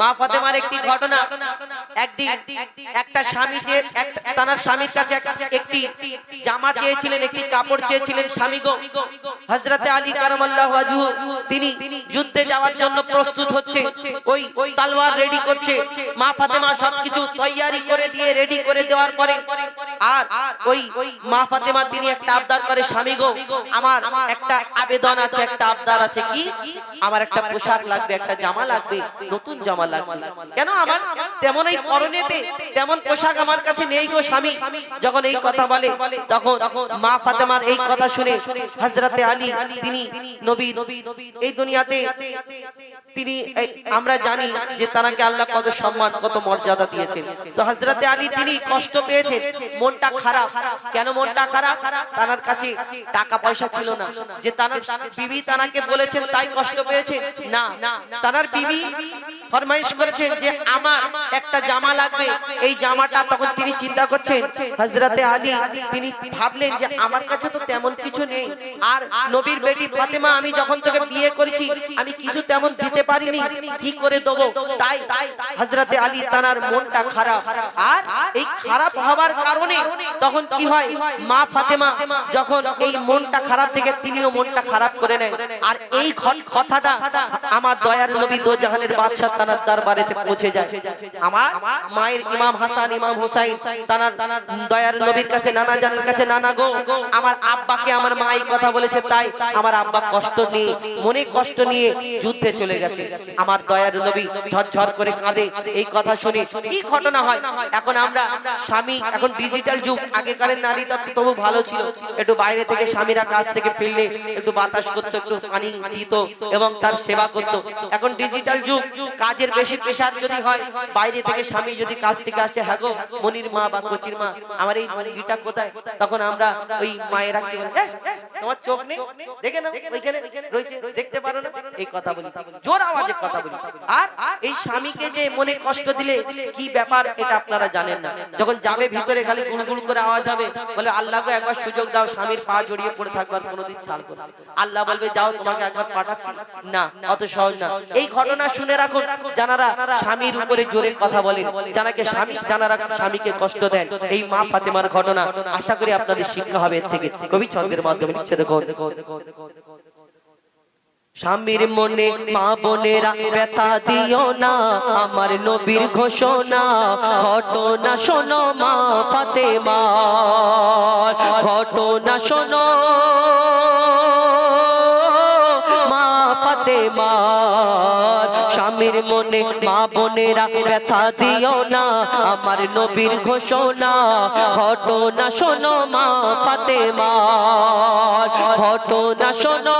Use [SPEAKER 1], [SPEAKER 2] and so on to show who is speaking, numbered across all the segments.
[SPEAKER 1] মা ফাতেমার একটি ঘটনা। একদিন একটা স্বামী যে তার স্বামীর কাছে একটি জামা চেয়েছিলেন, একটি কাপড় চেয়েছিলেন স্বামী গো। হযরতে আলী কারামাল্লাহু তিনি যুদ্ধে যাওয়ার জন্য প্রস্তুত হচ্ছে। ওই তলোয়ার রেডি করছে। মা ফাতেমা সবকিছু তৈয়ারি করে দিয়ে রেডি করে দেওয়ার পরে আর ওই মা ফাতেমা তিনি একটা আবদার করে, স্বামী গো, আমার একটা আবেদন আছে, একটা আবদার আছে। কি? আমার একটা পোশাক লাগবে, একটা জামা লাগবে, নতুন জামা কেন আমার তেমন এই পরনেতে তেমন পোশাক আমার কাছে নেই গো স্বামী। যখন এই কথা বলে, তখন মা ফাতেমার এই কথা শুনে আলী, তিনি নবী, এই দুনিয়াতে তিনি আমরা জানি যে তারাকে আল্লাহ কত সম্মান, কত মর্যাদা দিয়েছেন। তো হযরতে আলী, তিনি কষ্ট পেয়েছেন। মনটা খারাপ। কেন মনটা খারাপ? তার কাছে টাকা পয়সা ছিল না। যে তার বিবি তানাকে বলেছেন, তাই কষ্ট পেয়েছে? না। তার বিবি ফরমাইশ করেছেন যে আমার একটা জামা লাগবে, এই জামাটা তখন তিনি চিন্তা করছেন। হযরতে আলী, তিনি ভাবলেন যে আমার কাছে তো তেমন কিছু নেই। আর নবীর বেটি ফাতেমা, আমি যখন তোকে বিয়ে করেছি, আমি কিছু তেমন দিতে পারিনি। কি করে দেবো? তাই হযরতে আলী তানার মনটা খারাপ। আর এই খারাপ হওয়ার কারণে তখন কি হয়? মা ফাতেমা যখন এই মনটা খারাপ থেকে তিনিও মনটা খারাপ করে নেয় আর এই কথাটা আমার দয়ার নবী দো জাহানের বাদশাহ তানার দরবারেতে পৌঁছে যায়। আমার মায়ের ইমাম হাসান, ইমাম হুসাইন, তানার দয়ার নবীর কাছে, নানা জানের কাছে, নানা গো, আমার আব্বাকে আমার মা এই কথা বলেছে, তাই আমার আব্বা কষ্ট নিয়ে, মনে কষ্ট নিয়ে যুদ্ধে চলে গেছে। আমার দয়ার নবী ঝরঝর করে কাঁদে, এই কথা শুনে কি ঘটনা হয়? এখন আমরা স্বামী, এখন ডিজিটাল যুগ, আগেকারের নারীটা তো তবু ভালো ছিল। একটু বাইরে থেকে স্বামীরা কাজ থেকে ফিরলে একটু বাতাস করতো, একটু পানি দিত এবং তার সেবা করত। এখন ডিজিটাল যুগ, কাজের বেশি প্রেশার যদি হয় বাইরে থেকে স্বামী যদি কাজ থেকে আসে হ্যাঁ গো মনির মা বা কচির মা আমার এই মুরগিটা কোথায়? তখন আমরা ওই মায়েরা কি বলে "এ, এ, তোমার চোখ নেই? দেখে না ওইখানে রয়েছে দেখতে পারো না? এই কথা বলি। জোর আওয়াজে কথা বলি। আর এই স্বামীকে যে মনে কষ্ট দিলে কি ব্যাপার এটা আপনারা জানেন না। যখন যাবে ভিতরে খালি গুলগুল করে আওয়াজ হবে বলে আল্লাহকে একবার সুযোগ দাও স্বামীর পা জড়িয়ে পড়ে থাকবার কোনোদিন ছাড় করো না। আল্লাহ বলবে যাও তোমাকে একবার পাঠাচ্ছি। না অত সহজ না। এই ঘটনা শুনে রাখুন জানারা স্বামীর উপরে জোরে কথা বলেন। জানাকে স্বামী জানারা স্বামীকে কষ্ট দেন। এই মা ফাতেমার ঘটনা আশা করি আপনাদের শিক্ষা হবে এর থেকে। কবি ছন্দের মাধ্যমে লিখছে দেখো স্বামীর মনে, মা বোনেরা ব্যথা দিও না। আমার নবীর ঘোষণা, ঘটনা শোনো মা ফাতেমা ঘটনা শোনো। মনে মা বোনেরা ব্যথা দিও না, আমার নবীর ঘোষণা। ঘটনা শোনো মা ফাতেমা, ঘটনা শোনো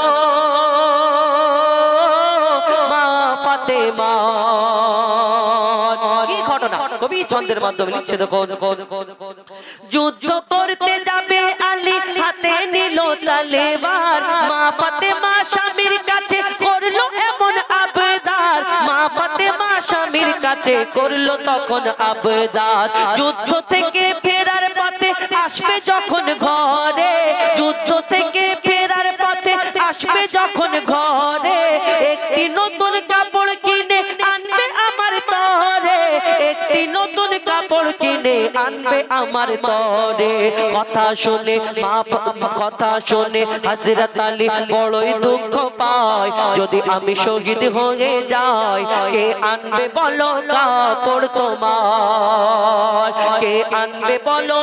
[SPEAKER 1] মা ঘটনা? কবি ছন্দের মাধ্যমে লিখছে যুদ্ধ করতে যাবে আলী, হাতে নিল তালেবার মা ফাতেমা স্বামীর কাছে করল তখন আবদার। যুদ্ধ থেকে ফেরার পথে আসবে যখন আনবে আমার তরে। কথা শুনে মা কথা শুনে হাজরত আলী বড়ই দুঃখ পায়। যদি আমি শহীদ হয়ে যাই, কে আনবে বলো কাপড় তোমার? কে আনবে বলো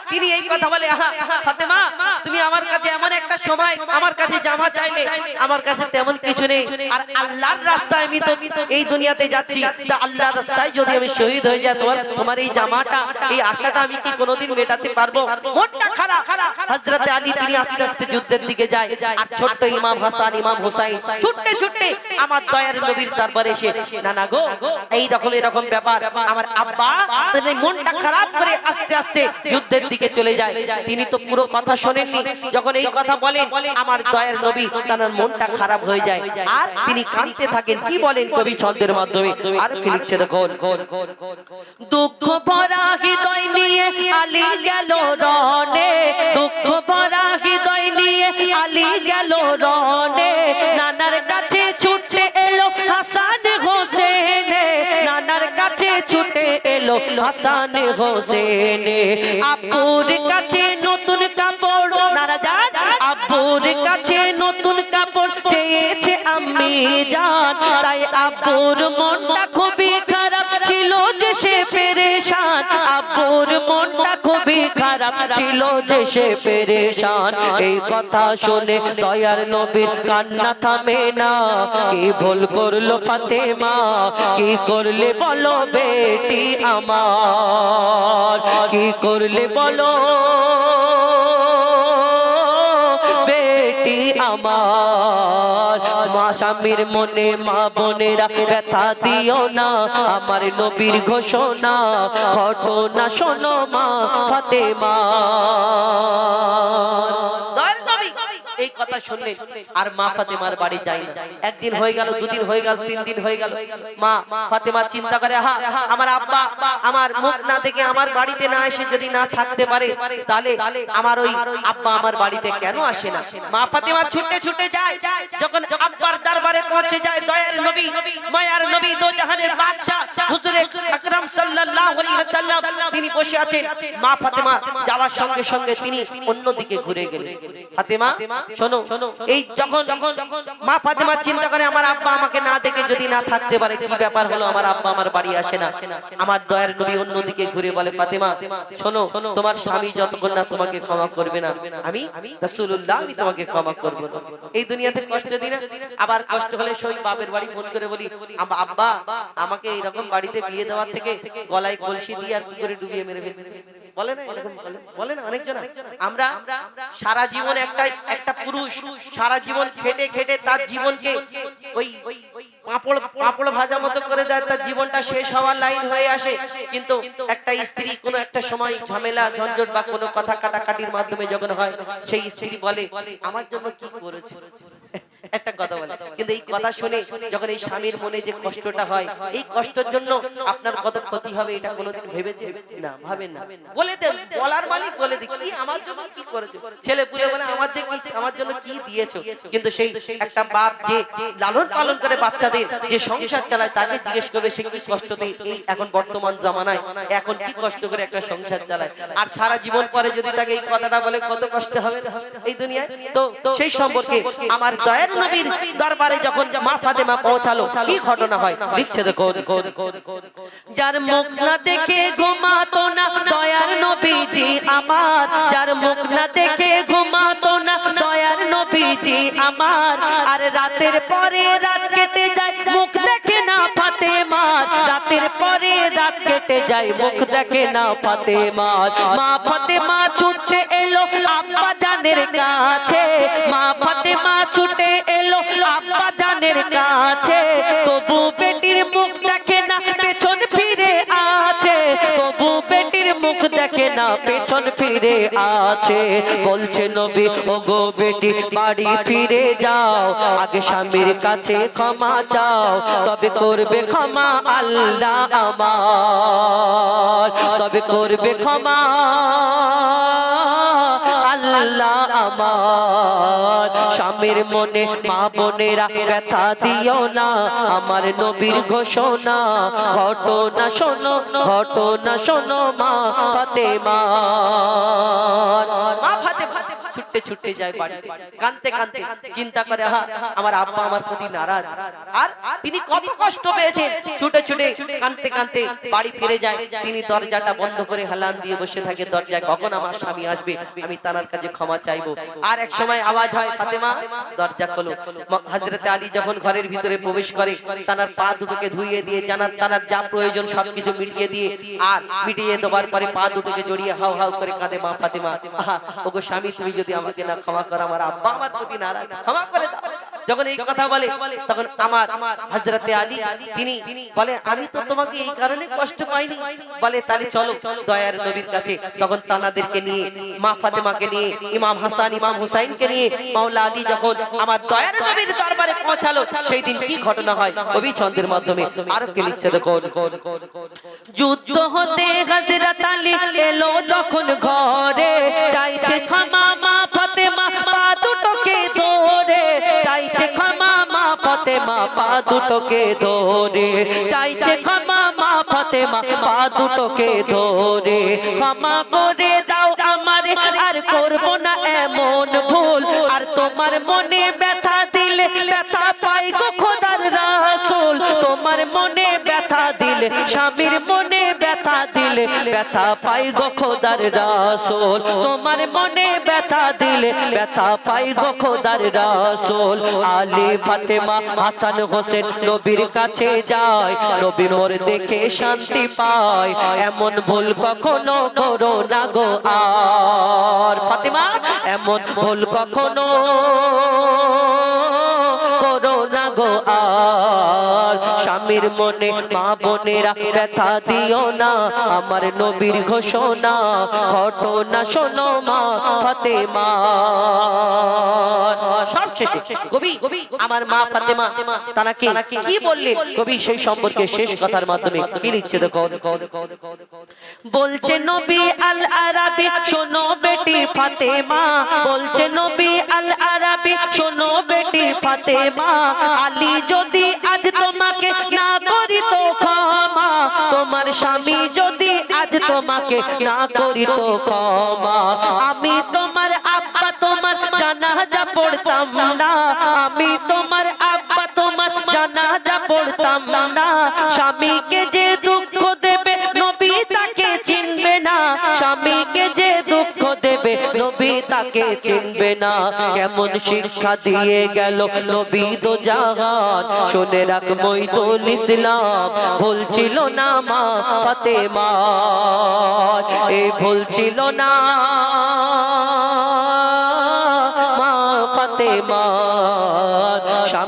[SPEAKER 1] তিনি এই কথা বলে, আহা, ফাতেমা, তুমি আমার কাছে এমন একটা সময় আমার কাছে জামা চাইলে, আমার কাছে তেমন কিছু নেই। আর আল্লাহর রাস্তায় আমি তো এই দুনিয়াতে যাচ্ছি। তা আল্লাহর রাস্তায় যদি আমি শহীদ হয়ে যাই, তোমার তোমার এই জামাটা, এই আশাটা আমি কি কোনোদিন মেটাতে পারব? মনটা খারাপ। হযরতে আলী, তিনি আস্তে আস্তে যুদ্ধের দিকে যায়। আর ছোট্ট ইমাম হাসান, ইমাম হুসাইন, ছুটতে ছুটতে আমার দয়ার নবীর দরবারে এসে না না গো এই রকম এরকম ব্যাপার। আমার আব্বা মনটা খারাপ করে আস্তে আস্তে যুদ্ধের দিকে দিকে চলে যায়। তিনি তো পুরো কথা শোনেননি। যখন এই কথা বলেন, আমার দয়ার নবী, তার মনটা খারাপ হয়ে যায়। আর তিনি কাঁদতে থাকেন, কি বলেন কবি ছন্দের মাধ্যমে? আর কি লিখছে দেখুন। দুঃখ ভরা হৃদয় নিয়ে আলী গেল রনে হাসান হোসেন। আপুর কাছে নতুন কাপড়, নারাজান আপুর কাছে নতুন কাপড় চেয়েছে আমি জান। তাই আপুর মনটা সে পেরেশান। এই কথা শুনে দয়ার নবীর কান্না থামে না। কি ভুল করল ফাতেমা? কি করলে বলো বেটি আমার? কি করলে বলো বেটি আমার মা স্বামীর মনে, মা বোনেরা ব্যথা দিও না। আমার নবীর ঘোষণা, ঘটনা শোনো মা ফাতেমা। কথা শুনলেন আর মা ফাতেমার বাড়ি যায় না একদিন হয়ে গেল দুদিন হয়ে গেল তিন দিন হয়ে গেল। মা ফাতেমা চিন্তা করে হা আমার আব্বা আমার মুখ না দেখে আমার বাড়িতে না এসে যদি না থাকতে পারে তাহলে আমার ওই আব্বা আমার বাড়িতে কেন আসে না? মা ফাতেমা ছুটে ছুটে যায় যখন আব্বার দরবারে পৌঁছে যায় দয়ার নবী মায়ার নবী দো জাহানের বাদশা হুজুরে আকরাম সাল্লাল্লাহু আলাইহি ওয়াসাল্লাম তিনি বসে আছেন। মা ফাতেমা যাওয়ার সঙ্গে সঙ্গে তিনি অন্যদিকে ঘুরে গেলেন ফাতেমা শোনো এই যখন মা ফাতেমা চিন্তা করে আমার আব্বা আমাকে না দেখে যদি না থাকতে পারে কি ব্যাপার হলো? আমার আব্বা আমার বাড়ি আসে না। আমার দয়ার নবী অন্যদিকে ঘুরে বলে ফাতেমা শোনো তোমার স্বামী যতক্ষণ না তোমাকে ক্ষমা করবে না আমি রাসূলুল্লাহ আমি তোমাকে ক্ষমা করব না। এই দুনিয়াতে কষ্ট দিই না আবার কষ্ট হলে সই বাপের বাড়ি ফোন করে বলি আব্বা আমাকে এইরকম বাড়িতে বিয়ে দেওয়ার থেকে গলায় কলসি দিয়ে আর কি করে ডুবিয়ে মেরে ফেলবে? বলে না এরকম বলে? বলে না। অনেকজন আমরা সারা জীবন একটা একটা পুরুষ সারা জীবন খেটে খেটে তার জীবনকে ওই পাঁপড় পাঁপড় ভাজা মতো করে দেয় তার জীবনটা শেষ হওয়ার লাইন হয়ে আসে। কিন্তু একটা স্ত্রী কোনো একটা সময় ঝামেলা ঝঞ্ঝট বা কোনো কথা কাটাকাটির মাধ্যমে যখন হয় সেই স্ত্রী বলে আমার জন্য কি করেছে? একটা কথা বলে। কিন্তু এই কথা শুনে যখন এই স্বামীর মনে যে কষ্টটা হয়, এই কষ্টের জন্য আপনার কত ক্ষতি হবে এটা কোনোদিন ভেবেছে না, ভাবেন না। বলে দে বলার মালিক বলে দি কি আমার জন্য কি করেছ? ছেলে পুলে বলে, আমার যে আমার জন্য কি দিয়েছ? কিন্তু সেই একটা বাপ যে লালন পালন করে বাচ্চাদের যে সংসার চালায়, তাকে জিজ্ঞেস করবে, সে কি কষ্ট দেয় এই এখন বর্তমান জামানায়, এখন কি কষ্ট করে একটা সংসার চালায়? আর সারা জীবন পরে যদি তাকে এই কথাটা বলে, কত কষ্ট হবে এই দুনিয়ায়? তো সেই সম্পর্কে আমার দয়ার নবীর দরবারে যখন মা ফাতেমা পৌঁছালো, কি ঘটনা হয়? লিখছে দেখো যার মুখ না দেখে ঘুমাতো না, দয়ার নবীজি আমার। যার মুখ না দেখে ঘুমাতো না, দয়ার নবীজি আমার। আর রাতের পরে রাত কেটে যায়, মুখ দেখে না ফাতেমা রাতের পরে রাত কেটে যায়, মুখ দেখে না ফাতেমা মা ফাতেমা ছুটে এলো আব্বা জানের কাছে। মা ফাতেমা ছুটে এলো কাছে। তবু বেটির মুখ দেখে না, পেছন ফিরে আছে। তবু বেটির মুখ দেখে না, পেছন ফিরে আছে। বলছে নবী ও গো বেটি, বাড়ি ফিরে যাও। আগে স্বামীর কাছে ক্ষমা চাও। তবে করবে ক্ষমা আল্লাহ আমার। তবে করবে ক্ষমা আল্লাহ আমার। স্বামীর মনে, মা বোনেরা ব্যথা দিও না। আমার নবীর ঘোষণা ঘটনা শোনো ঘটনা শোনো মা ফাতেমা। ছুটতে যায় বাড়ি কানতে কানতে চিন্তা করে হা আমার আব্বা আমার প্রতি নারাজ। আর তিনি কত কষ্ট পেয়েছেন? ছুটে ছুটে কানতে কানতে বাড়ি ফিরে যায়। তিনি দরজাটা বন্ধ করে হালান দিয়ে বসে থাকে দরজায় কখন আমার স্বামী আসবে? আমি তার কাছে ক্ষমা চাইব। আর এক সময় আওয়াজ হয় ফাতেমা দরজা খোলো। হজরতে আলী যখন ঘরের ভিতরে প্রবেশ করে তার পা দুটোকে ধুইয়ে দিয়ে জানার তার যা প্রয়োজন সবকিছু মিটিয়ে দিয়ে আর মিটিয়ে দেওয়ার পরে পা দুটোকে জড়িয়ে হাউ হাউ করে কাঁদে মা ফাতেমা ওগো স্বামী তুমি যদি আমাকে না ক্ষমা করো, আমার আব্বা আমার প্রতি নারাজ, ক্ষমা করে দাও। যখন এই কথা বলে, তখন আমার হযরতে আলী, তিনি বলে, আমি তো তোমাকে এই কারণে কষ্ট পাইনি। বলে, তাহলে চলো, দয়ার নবীর কাছে। তখন তানাদেরকে নিয়ে, মা ফাতেমাকে নিয়ে, ইমাম হাসান, ইমাম হুসাইনকে নিয়ে, মাওলা আলী যখন আমার দয়ার নবীর দরবারে পৌঁছালো, সেই দিন কি ঘটনা হয়? কবি ছন্দের মাধ্যমে আর কে লিখছে দেখো যুদ্ধ হতে হযরত আলী এলো যখন ঘরে, চাইছে ক্ষমা মা পা দুটোকে ধরে। চাইছে ক্ষমা, মা ফতেমা, পা দুটোকে ধরে। ক্ষমা করে দাও আমার, আর করব না এমন ভুল। আর তোমার মনে ব্যথা দিলে ব্যথা পাই গো খোদার রাসূল। তোমার মনে ব্যথা দিলে স্বামীর মনে ব্যথা দিলে ব্যথা পাই গো খোদার রাসূল। তোমার মনে ব্যথা দিলে ব্যথা পাই গো খোদার রাসূল। আলী ফাতেমা হাসান হোসেন নবীর কাছে যায়, নবী মোর দেখে শান্তি পায়। এমন ভুল কখনো করো না গো আর। ফাতেমা, এমন ভুল কখনো স্বামীর মনে মা বোনেরা ব্যথা দিও না। আমার নবীর ঘোষণা ঘটনা শোনো মা কবি আমার মা ফাতেমা তানাকে কি? বললেন? কবি সেই সম্পর্কে শেষ কথার মাধ্যমে কি লিখছে দেখো। বলছে নবী আল আরাবি শোনো বেটি ফাতেমা। বলছে নবী আল আরাবি শোনো বেটি ফাতেমা। আলী যদি আজ তোমাকে তোমাকে না করি তো ক্ষমা। আমি তোমার আব্বা, তোমার জানাজা পড়তাম না। আমি তোমার আব্বা, তোমার জানাজা পড়তাম না। স্বামীকে যে নবী তাকে চিনবে না। কেমন শিক্ষা দিয়ে গেল নবী তো জাহান। শুনে রাখ মইদুল ইসলাম ভুলছিল না মা ফাতেমা। এ ভুলছিল না।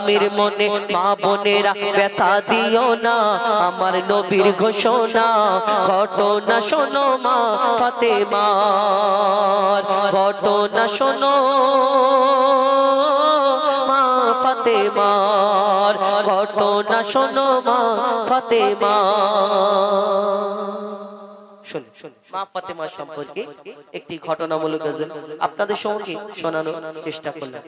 [SPEAKER 1] স্বামীর মনে মা বোনেরা ব্যথা দিও না। আমার নবীর ঘোষণা ঘটনা শোনো মা ফাতেমা ঘটনা শোনো মা ফাতেমার ঘটনা শোনো মা শুনুন, শুনুন, মা ফাতেমা সম্পর্কে একটি ঘটনামূলক আপনাদের সঙ্গে শোনানোর চেষ্টা করলাম।